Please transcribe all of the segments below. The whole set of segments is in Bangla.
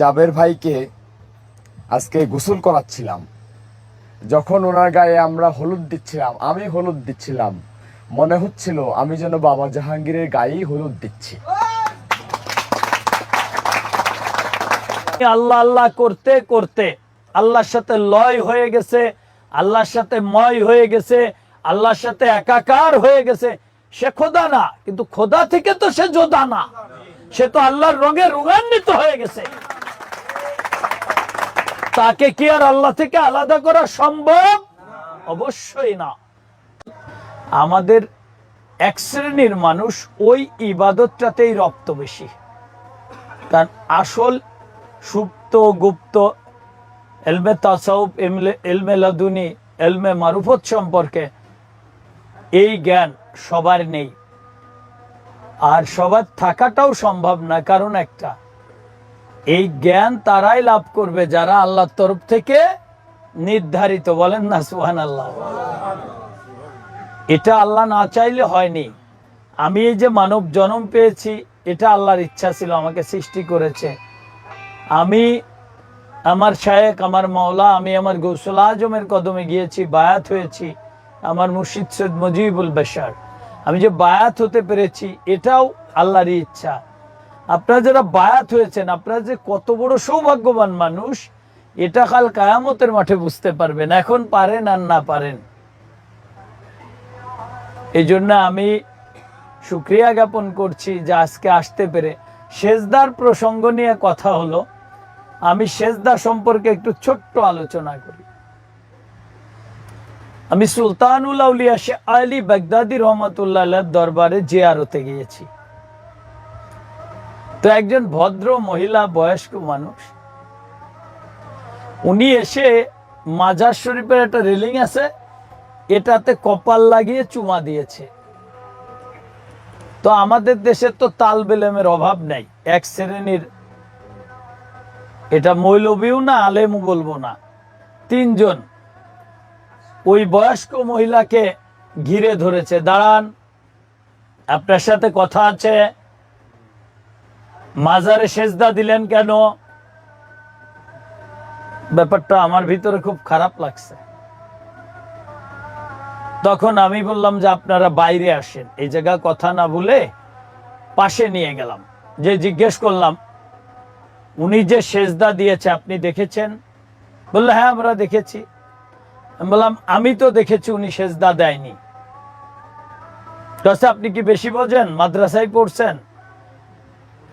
জাবের ভাইকে আজকে গোসল করাচ্ছিলাম। যখন ওনার গায়ে আমরা হলুদ দিচ্ছিলাম, আমি হলুদ দিচ্ছিলাম, মনে হচ্ছিল আমি যেন বাবা জাহাঙ্গীরের গায়েই হলুদ দিচ্ছি। আল্লাহ আল্লাহ করতে করতে আল্লাহর সাথে লয় হয়ে গেছে, আল্লাহর সাথে ময় হয়ে গেছে, আল্লাহর সাথে একাকার হয়ে গেছে। সে খোদা না, কিন্তু খোদা থেকে তো সে যোদা না। সে তো আল্লাহর রঙে রোগান্বিত হয়ে গেছে। তাকে কি আর আল্লাহ থেকে আলাদা করা সম্ভব? অবশ্যই না। আমাদের এক শ্রেণির মানুষ ওই ইবাদতটাতেই রপ্ত বেশি। কারণ আসল সুপ্ত, গুপ্ত, এলমে তাসাউফ, এমলে- এলমে লাদুনি, এলমে মারুফত সম্পর্কে এই জ্ঞান সবার নেই। আর সবার থাকাটাও সম্ভব না, কারণ একটা এই জ্ঞান তারাই লাভ করবে যারা আল্লাহর তরফ থেকে নির্ধারিত। বলেন না সুহান আল্লাহ এটা আল্লাহ না চাইলে হয়নি। আমি এই যে মানব জন্ম পেয়েছি, এটা আল্লাহর ইচ্ছা ছিল, আমাকে সৃষ্টি করেছে। আমি আমার শায়েক আমার মাওলা, আমি আমার গৌসল আজমের কদমে গিয়েছি, বায়াত হয়েছি, আমার মুর্শিদ সৈয়দ মুজিবুল বেশার। আমি যে বায়াত হতে পেরেছি, এটাও আল্লাহরই ইচ্ছা। আপনারা যারা বায়াত হয়েছেন, আপনারা যে কত বড় সৌভাগ্যবান মানুষ, এটা কাল কায়ামতের মাঠে বুঝতে পারবেন, এখন পারেন আর না পারেন। এই জন্য আমি সুক্রিয়া জ্ঞাপন করছি যে আজকে আসতে পেরে। সেজদার প্রসঙ্গ নিয়ে কথা হলো। আমি সেজদা সম্পর্কে একটু ছোট্ট আলোচনা করি। আমি সুলতানুল আউলিয়া শেখ আলী বাগদাদি রহমতুল্লাহ দরবারে জিয়ারতে গিয়েছি। তো একজন ভদ্র মহিলা বয়স্ক মানুষ, উনি এসে মাজার শরীফের একটা রেলিং আছে, এটাতে কপাল লাগিয়ে চুমা দিয়েছে। তো আমাদের দেশে তো তাল বেলেমের অভাব নাই, এক শ্রেণির। এটা মৌলবীও না, আলেমও বলব না, তিনজন। ওই বয়স্ক মহিলাকে ঘিরে ধরেছে। দাঁড়ান, আপনার সাথে কথা আছে মাজারে সেজদা দিলেন কেন? ব্যাপারটা আমার ভিতরে খুব খারাপ লাগছে। তখন আমি বললাম যে আপনারা বাইরে আসেন, এই জায়গা কথা না বলে পাশে নিয়ে গেলাম। যে জিজ্ঞেস করলাম, উনি যে সেজদা দিয়েছে আপনি দেখেছেন? বলল হ্যাঁ আমরা দেখেছি। বললাম, আমি তো দেখেছি, উনি সেজদা দেয়নি। কাছে আপনি কি বেশি বোঝেন? মাদ্রাসায় পড়ছেন?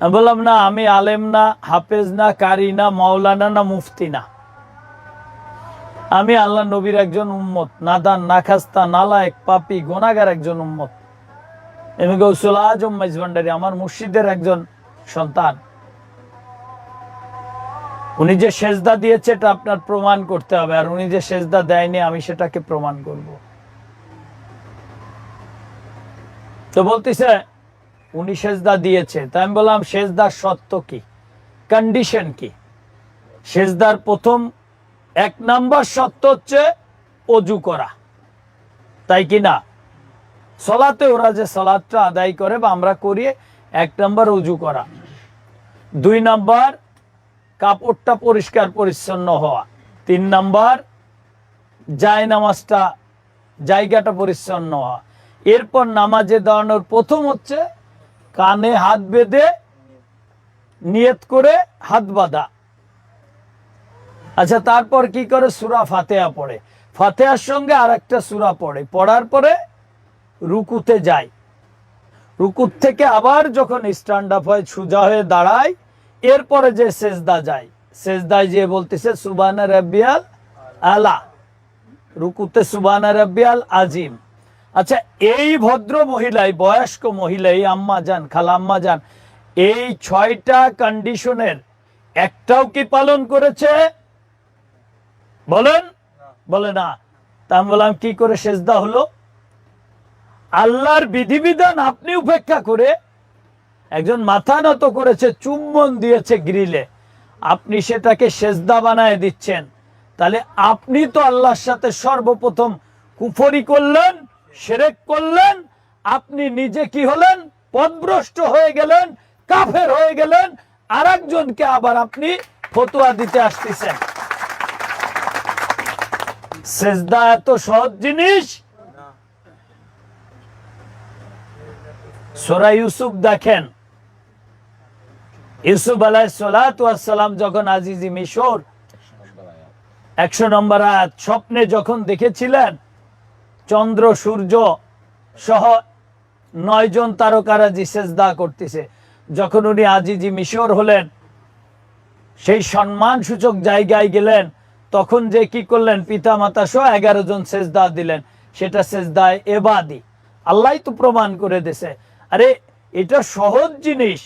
আমি বললাম, না, আমি আলেম না, হাফেজ না, কারি না, মাওলানা না, মুফতি না। আমি আল্লাহ নবীর একজন উম্মত, নাদান, নাখাস্তা, নালায়েক, পাপি, গোনাগার একজন উম্মত। এম গৌসুল আজম মাইজভান্ডারি আমার মুর্শিদের একজন সন্তান। উনি যে সেজদা দিয়েছে, এটা আপনার প্রমাণ করতে হবে, আর উনি যে সেজদা দেয়নি, আমি সেটাকে প্রমাণ করব। তো বলতেছে উনি সেজদা দিয়েছে তাই আমি বললাম, সেজদার সত্য কি? কন্ডিশন কি? সেজদার প্রথম এক নাম্বার সত্য হচ্ছে অজু করা। তাই কি না? সলাতে ওরা যে সলাদটা আদায় করে বা আমরা করি, এক নাম্বার অজু করা। দুই নাম্বার কাপড়টা পরিষ্কার পরিচ্ছন্ন হওয়া। তিন নাম্বার জায় নামাজটা জায়গাটা পরিচ্ছন্ন হওয়া। এরপর নামাজে দাঁড়ানোর প্রথম হচ্ছে কানে হাত বেঁধে নিয়ত করে হাত বাঁধা। আচ্ছা তারপর কি করে সুরা ফাতেহা পড়ে? ফাতেহার সঙ্গে আর একটা সুরা পড়ে। পড়ার পরে রুকুতে যায়। রুকুত থেকে আবার যখন স্ট্যান্ড আপ হয়, সোজা হয়ে দাঁড়ায়, এরপরে যে সেজদা যায়। সেজদায় যে বলতেছে সুবানা রব্বিয়াল আলা। রুকুতে সুবানা রব্বিয়াল আজিম। আচ্ছা এই ভদ্র মহিলাই বয়স্ক মহিলাই আম্মা যান খালাম্মা যান এই ছয়টা কন্ডিশনের একটাও কি পালন করেছে? বলেন? বলে না। তা আমি বললাম কি করে সেজদা হলো? আল্লাহর বিধিবিধান আপনি উপেক্ষা করে একজন মাথা নত করেছে চুম্বন দিয়েছে গ্রিলে। আপনি সেটাকে সেজদা বানায় দিচ্ছেন। তাহলে আপনি তো আল্লাহর সাথে সর্বপ্রথম কুফরি করলেন। সেরেক করলেন, আপনি নিজে কি হলেন? পদভ্রষ্ট হয়ে গেলেন, কাফের হয়ে গেলেন আর একজনকে আবার আপনি ফতুয়া দিতে আসতেছেন। সেজদা এত সহজ জিনিস? সোরা ইউসুফ দেখেন। ইউসুফ আলাই সালাম যখন আজিজি মিশর, একশো নম্বর আয়াত, স্বপ্নে যখন দেখেছিলেন চন্দ্র, সূর্য সহ নয় জন তারকারাজি সেজদা করতেছে। যখন উনি আজিজি মিশর হলেন, সেই সম্মান সূচক জায়গায় গেলেন, তখন যে কি করলেন? পিতা মাতা সহ এগারো জন সেজদা দিলেন। সেটা সেজদায় এবাদি। আল্লাহ তো প্রমাণ করে দিছে আরে, এটা সহজ জিনিস।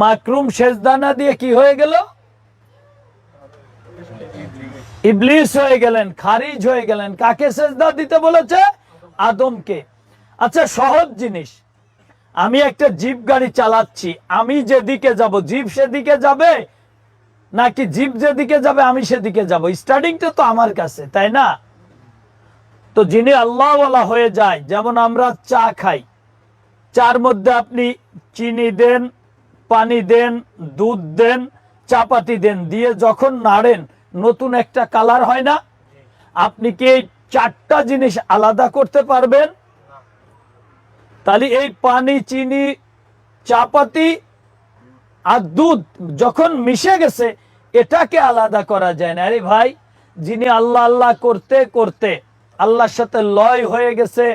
মাকরুম সেজদা না দিয়ে কি হয়ে গেল? ইবলিস হয়ে গেলেন, খারিজ হয়ে গেলেন। কাকে সেজদা দিতে বলেছে? আদমকে। আচ্ছা সহজ জিনিস। আমি একটা জিপ গাড়ি চালাচ্ছি, আমি যেদিকে যাব, জিপ সেদিকে যাবে? নাকি জিপ যেদিকে যাবে, আমি সেদিকে যাব? স্টার্টিংটা তো আমার কাছে, তাই না? তো যিনি আল্লাহওয়ালা হয়ে যায়, যেমন আমরা চা খাই, চার মধ্যে আপনি চিনি দেন, পানি দেন, দুধ দেন, চাপাতি দেন, দিয়ে যখন নাড়েন নতুন একটা কালার হয় না। আপনি কি এই চারটা জিনিস আলাদা করতে পারবেন? তাহলে এই পানি, চিনি, চাপাতি আর দুধ যখন মিশে গেছে, এটাকে আলাদা করা যায় না। আরে ভাই, যিনি আল্লাহ আল্লাহ করতে করতে আল্লাহর সাথে লয় হয়ে গেছে,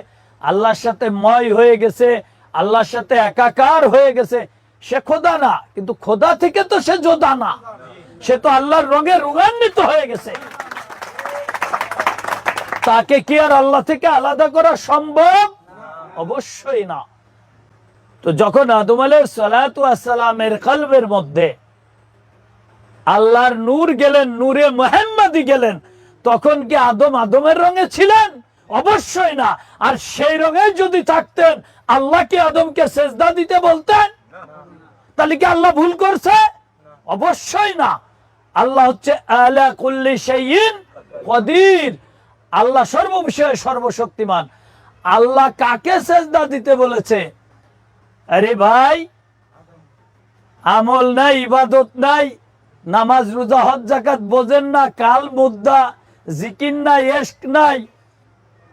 আল্লাহর সাথে ময় হয়ে গেছে, আল্লাহর সাথে একাকার হয়ে গেছে, সে খোদা না। কিন্তু খোদা থেকে তো সে যোদা না। সে তো আল্লাহর রঙে রোগান্বিত হয়ে গেছে। তাকে কি আর আল্লাহ থেকে আলাদা করা সম্ভব? অবশ্যই না। তো যখন আদম সালামের কলবের মধ্যে আল্লাহর নূর গেলেন, নূরে মোহাম্মদি গেলেন, তখন কি আদম আদমের রঙে ছিলেন? অবশ্যই না। আর সেই রঙে যদি থাকতেন, আল্লাহ কি আদমকে সেজদা দিতে বলতেন? তাহলে কি আল্লাহ ভুল করছে? অবশ্যই না। আল্লাহ হচ্ছে আলা কুল্লি শাইইন কদির। আল্লাহ সর্ববিষয়ে সর্বশক্তিমান। আল্লাহ কাকে সেজদা দিতে বলেছে? আরে ভাই, আমল নাই, ইবাদত নাই, নামাজ, রোজা, হজ জাকাত বোঝেন না, কাল মুদ্দা, জিকির নাই, এশক নাই।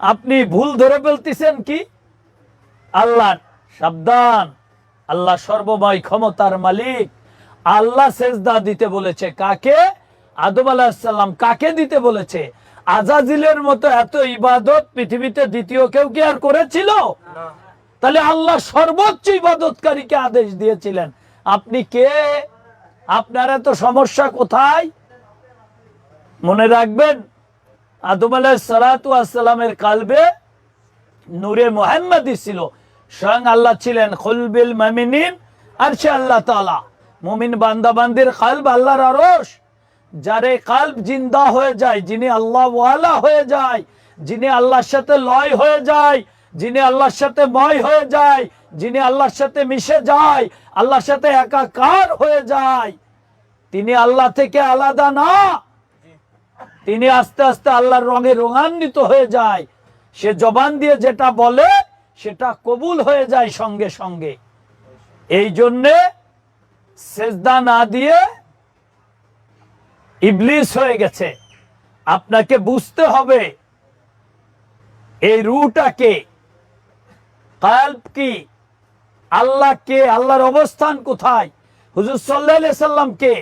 আপনি ভুল ধরে ফেলতেছেন কি? আল্লাহ সাবধান। আল্লাহ সর্বময় ক্ষমতার মালিক। আল্লাহ সেজদা দিতে বলেছে। কাকে? আদম আলাহিসাল্লাম কাকে দিতে বলেছে? আজাজিলের মতো এত ইবাদত পৃথিবীতে দ্বিতীয় কেউ কি আর করেছিল? তাহলে আল্লাহ সর্বোচ্চ ইবাদতকারীকে আদেশ দিয়েছিলেন। আপনি কে? আপনার এত সমস্যা কোথায়? মনে রাখবেন আদম আলাহ সালাতামের কালবে নূরে মোহাম্মদী ছিল। স্বয়ং আল্লাহ ছিলেন খুলবিল মামিনিন আর সে আল্লাহ তালা মুমিন বান্দাবান্দির কালব আল্লাহর আরস যার এই কাল্ব জিন্দা হয়ে যায়, যিনি আল্লাহ ওয়ালা হয়ে যায়, যিনি আল্লাহর সাথে লয় হয়ে যায়, যিনি আল্লাহর সাথে ময় হয়ে যায়, যিনি আল্লাহর সাথে মিশে যায়, আল্লাহর সাথে একাকার হয়ে যায়। তিনি আল্লাহ থেকে আলাদা না। তিনি আস্তে আস্তে আল্লাহর রঙে রঙান্বিত হয়ে যায়। সে জবান দিয়ে যেটা বলে, সেটা কবুল হয়ে যায় সঙ্গে সঙ্গে। এই জন্যে সেজদা না দিয়ে ইবলিস হয়ে গেছে। আপনাকে বুঝতে হবে, এই রুটাকে কাল্প কি, আল্লাহ কে, আল্লাহর অবস্থান কোথায়, হুজুর সাল্লাহ সাল্লাম কে,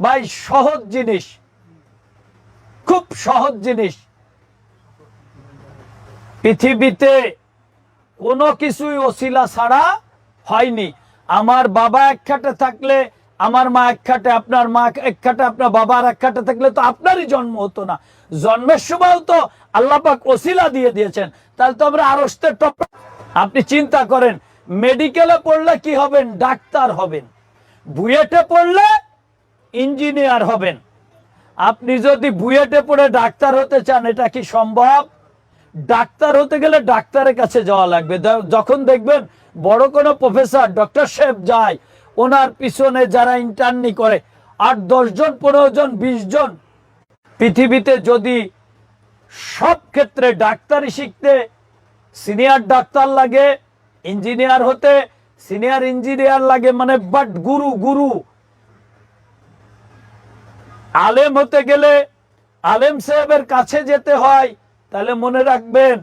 ভাই সহজ জিনিস, খুব সহজ জিনিস। পৃথিবীতে কোনো কিছুই ওসিলা ছাড়া হয়নি। আমার বাবা এক খাটে থাকলে, আমার মা এক খাটে, আপনার মা এক খাটে, আপনার বাবার এক খাটে থাকলে তো আপনারই জন্ম হতো না। জন্মের সময়ও তো আল্লাহ পাক ওসিলা দিয়ে দিয়েছেন। তাহলে তো আমরা আরস্তের টপ আপনি চিন্তা করেন, মেডিকেলে পড়লে কি হবেন? ডাক্তার হবেন। বুয়েটে পড়লে ইঞ্জিনিয়ার হবেন। আপনি যদি বুয়েটে পড়ে ডাক্তার হতে চান, এটা কি সম্ভব? ডাক্তার হতে গেলে ডাক্তারের কাছে যাওয়া লাগবে। যখন দেখবেন বড় কোনো প্রফেসর, ডক্টর সাহেব যায়, ওনার পিছনে যারা ইন্টার্নি করে আট দশ জন পনেরো জন বিশ জন পৃথিবীতে যদি সব ক্ষেত্রে ডাক্তারি শিখতে সিনিয়র ডাক্তার লাগে ইঞ্জিনিয়ার হতে সিনিয়র ইঞ্জিনিয়ার লাগে মানে বাট গুরু গুরু আলেম হতে গেলে, আলেম সাহেবের কাছে যেতে হয়, তাহলে মনে রাখবেন,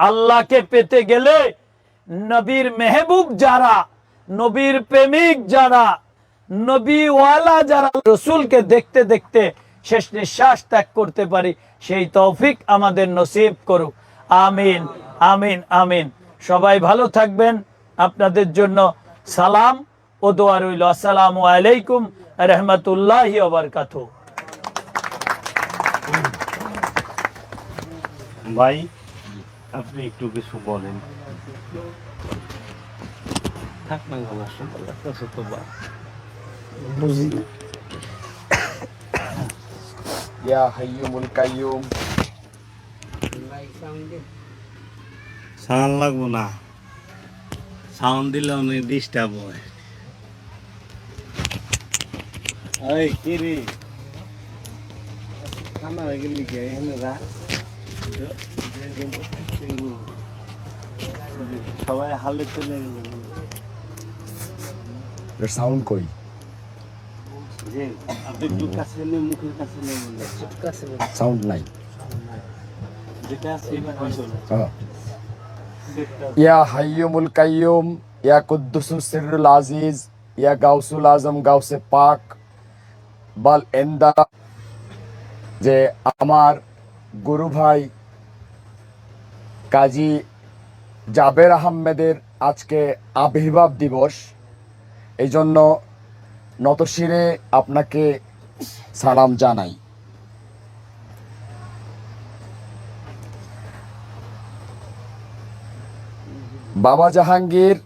আল্লাহকে পেতে গেলে নবীর মেহবুব যারা, নবীর প্রেমিক যারা, নবীওয়ালা যারা, রসুলকে দেখতে দেখতে শেষ নিঃশ্বাস ত্যাগ করতে পারি, সেই তৌফিক আমাদের নসিব করুক। আমিন আমিন আমিন। সবাই ভালো থাকবেন। আপনাদের জন্য সালাম ও দোয়া রইল। আসসালামু আলাইকুম, রহমতুল্লাহি ওবরকাতুহ ভাই, আপনি একটু কিছু বলেন। থাক না আমার সঙ্গে একটা তো বা বুঝি ইয়া হাইয়ুমুল কাইয়ুম সাউন্ড লাগবো না। সাউন্ড দিলে অনেক ডিস্টার্ব হয়। এই কি রে? হয়ে গেলি কে? এখানে রাখ। সবাই হালে চলে গেল। সাউন্ড কই? যে আপনি একটু কাছে নিয়ে মুখের কাছে নিয়ে বললেন সাউন্ড নাই। যেটা আছে হ্যাঁ ইয়া হাইয়ুমুল কাইয়ুম ইয়া কুদ্দুসুস সিররুল আজিজ ইয়া গাউসুল আজম গাউসে পাক বাল এন্দা। যে আমার গুরু ভাই কাজী জাবের আহমেদের আজকে আবির্ভাব দিবস। এই জন্য নতশিরে আপনাকে সালাম জানাই। বাবা জাহাঙ্গীর,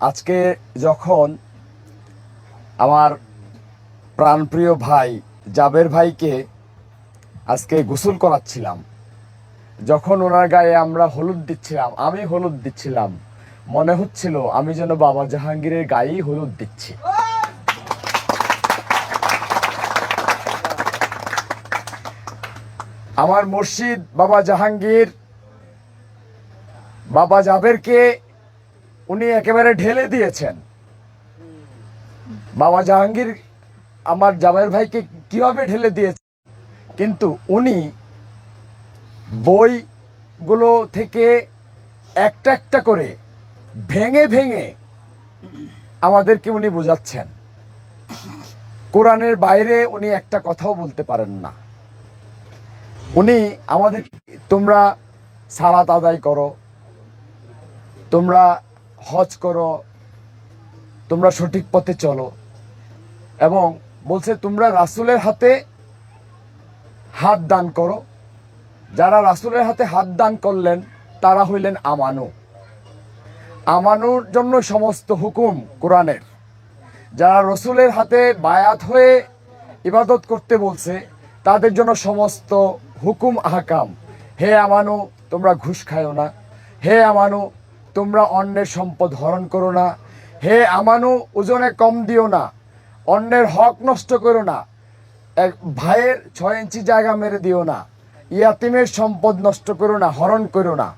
আজকে যখন আমার প্রাণপ্রিয় ভাই জাবের ভাইকে আজকে গোসল করাচ্ছিলাম যখন ওনার গায়ে আমরা হলুদ দিচ্ছিলাম, আমি হলুদ দিচ্ছিলাম, মনে হচ্ছিল আমি যেন বাবা জাহাঙ্গীরের গায়েই হলুদ দিচ্ছি। আমার মুর্শিদ বাবা জাহাঙ্গীর, বাবা জাবেরকে উনি একেবারে ঢেলে দিয়েছেন। বাবা জাহাঙ্গীর আমার জাবের ভাইকে কীভাবে ঢেলে দিয়েছে কিন্তু উনি বইগুলো থেকে একটা একটা করে ভেঙে ভেঙে আমাদেরকে উনি বোঝাচ্ছেন। কোরআনের বাইরে উনি একটা কথাও বলতে পারেন না। উনি আমাদের, তোমরা সালাত আদায় করো, তোমরা হজ করো, তোমরা সঠিক পথে চলো এবং বলছে তোমরা রাসূলের হাতে হাত দান করো। যারা রাসূলের হাতে হাত দান করলেন, তারা হইলেন আমানু। আমানুর জন্য সমস্ত হুকুম কোরআনের। যারা রসুলের হাতে বায়াত হয়ে ইবাদত করতে বলছে, তাদের জন্য সমস্ত হুকুম আহকাম। হে আমানু, তোমরা ঘুষ খায়ো না। হে আমানু, তোমরা অন্যের সম্পদ হরণ করো না। হে আমানু, ওজনে কম দিও না। অন্যের হক নষ্ট করো না। এক ভাইয়ের ছয় ইঞ্চি জায়গা মেরে দিও না। ইয়াতিমের সম্পদ নষ্ট করো না, হরণ করো না।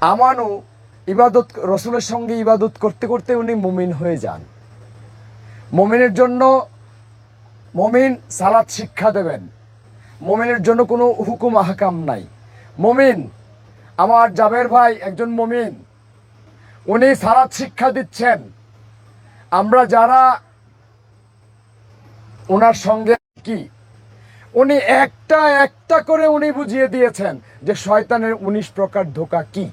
আমানু ইবাদত, রসুলের সঙ্গে ইবাদত করতে করতে উনি মুমিন হয়ে যান। মুমিনের জন্য মমিন সালাদ শিক্ষা দেবেন। মমিনের জন্য কোনো হুকুম আহকাম নাই। মমিন, আমার জাবের ভাই একজন মমিন। উনি সালাদ শিক্ষা দিচ্ছেন। আমরা যারা ওনার সঙ্গে কি উনি একটা একটা করে উনি বুঝিয়ে দিয়েছেন যে শয়তানের উনিশ প্রকার ধোকা কি।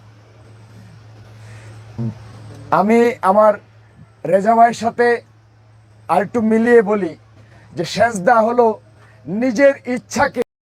আমি আমার রেজা ভাইয়ের সাথে আর একটু মিলিয়ে বলি যে সেজদা হলো নিজের ইচ্ছাকে